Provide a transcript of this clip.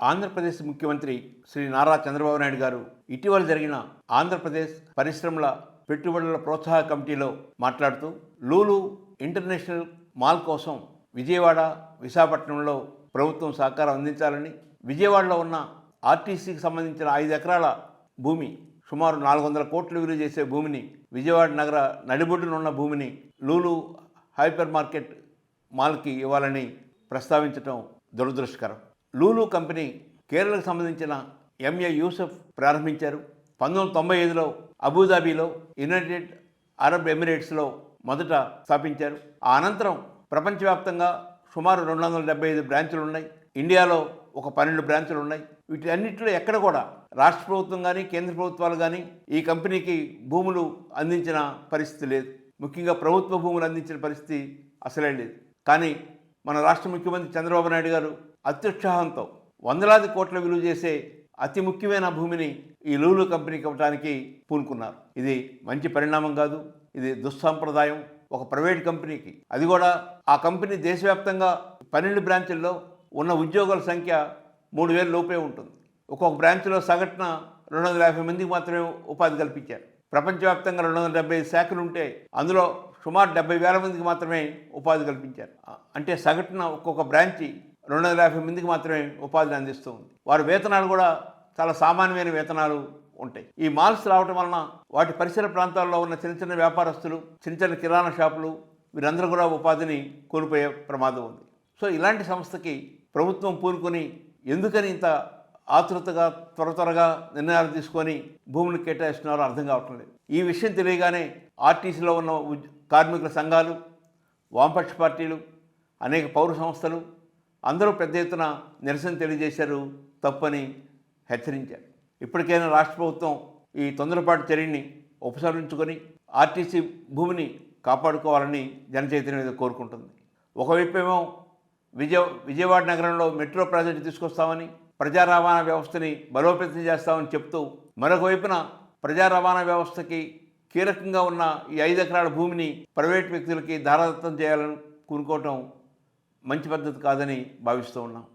ఆంధ్రప్రదేశ్ ముఖ్యమంత్రి శ్రీ నారా చంద్రబాబు నాయుడు గారు ఇటీవల జరిగిన ఆంధ్రప్రదేశ్ పరిశ్రమల పెట్టుబడుల ప్రోత్సాహ కమిటీలో మాట్లాడుతూ లూలు ఇంటర్నేషనల్ మాల్ కోసం విజయవాడ విశాఖపట్నంలో ప్రభుత్వం సహకారం అందించాలని విజయవాడలో ఉన్న ఆర్టీసీకి సంబంధించిన ఐదు ఎకరాల భూమి సుమారు నాలుగు వందల కోట్లు విలువ చేసే భూమిని విజయవాడ నగర నడిబొడ్డున ఉన్న భూమిని లూలు హైపర్ మార్కెట్ మాల్కి ఇవ్వాలని ప్రస్తావించడం దురదృష్టకరం. లూలు కంపెనీ కేరళకు సంబంధించిన ఎంఏ యూసఫ్ ప్రారంభించారు. పంతొమ్మిది వందల తొంభై ఐదులో అబుదాబీలో యునైటెడ్ అరబ్ ఎమిరేట్స్లో మొదట స్థాపించారు. ఆ అనంతరం ప్రపంచవ్యాప్తంగా సుమారు రెండు వందల డెబ్బై ఐదు బ్రాంచులు ఉన్నాయి. ఇండియాలో ఒక పన్నెండు బ్రాంచులు ఉన్నాయి. వీటన్నిటిలో ఎక్కడ కూడా రాష్ట్ర ప్రభుత్వం కానీ కేంద్ర ప్రభుత్వాలు కానీ ఈ కంపెనీకి భూములు అందించిన పరిస్థితి లేదు. ముఖ్యంగా ప్రభుత్వ భూములు అందించిన పరిస్థితి అసలే లేదు. కానీ మన రాష్ట్ర ముఖ్యమంత్రి చంద్రబాబు నాయుడు గారు అత్యుత్సాహంతో వందలాది కోట్ల విలువ చేసే అతి ముఖ్యమైన భూమిని ఈ లూలు కంపెనీకి ఇవ్వడానికి పూనుకున్నారు. ఇది మంచి పరిణామం కాదు ఇది దుస్సాంప్రదాయం. ఒక ప్రైవేట్ కంపెనీకి అది కూడా ఆ కంపెనీ దేశవ్యాప్తంగా పన్నెండు బ్రాంచుల్లో ఉన్న ఉద్యోగుల సంఖ్య మూడు వేల లోపే ఉంటుంది. ఒక్కొక్క బ్రాంచ్లో సగటున రెండు వందల యాభై మందికి మాత్రమే ఉపాధి కల్పించారు. ప్రపంచవ్యాప్తంగా రెండు వందల డెబ్బై శాఖలు ఉంటే అందులో సుమారు డెబ్బై వేల మందికి మాత్రమే ఉపాధి కల్పించారు. అంటే సగటున ఒక్కొక్క బ్రాంచి రెండు వందల యాభై మందికి మాత్రమే ఉపాధిని అందిస్తూ ఉంది. వారి వేతనాలు కూడా చాలా సామాన్యమైన వేతనాలు ఉంటాయి. ఈ మాల్స్ రావటం వలన వాటి పరిసర ప్రాంతాల్లో ఉన్న చిన్న చిన్న వ్యాపారస్తులు చిన్న చిన్న కిరాణా షాపులు వీరందరూ కూడా ఉపాధిని కోల్పోయే ప్రమాదం ఉంది. సో ఇలాంటి సంస్థకి ప్రభుత్వం పూనుకొని ఎందుకని ఇంత ఆతృతగా త్వర త్వరగా నిర్ణయాలు తీసుకొని భూములు కేటాయిస్తున్నారో అర్థం కావటం లేదు. ఈ విషయం తెలియగానే ఆర్టీసీలో ఉన్న కార్మికుల సంఘాలు వామపక్ష పార్టీలు అనేక పౌర సంస్థలు అందరూ పెద్ద ఎత్తున నిరసన తెలియజేశారు తప్పని హెచ్చరించారు. ఇప్పటికైనా రాష్ట్ర ప్రభుత్వం ఈ తొందరపాటు చర్యని ఉపసంహరించుకొని ఆర్టీసీ భూమిని కాపాడుకోవాలని జనచైతన్యం మీద కోరుకుంటుంది. ఒకవైపు ఏమో విజయ విజయవాడ నగరంలో మెట్రో ప్రాజెక్టు తీసుకొస్తామని ప్రజా రవాణా వ్యవస్థని బలోపేతం చేస్తామని చెప్తూ మరొక వైపున ప్రజా రవాణా వ్యవస్థకి కీలకంగా ఉన్న ఈ ఐదు ఎకరాల భూమిని ప్రైవేట్ వ్యక్తులకి ధారాదత్తం చేయాలని కూనుకోవటం మంచి పద్ధతి కాదని భావిస్తూ ఉన్నాం.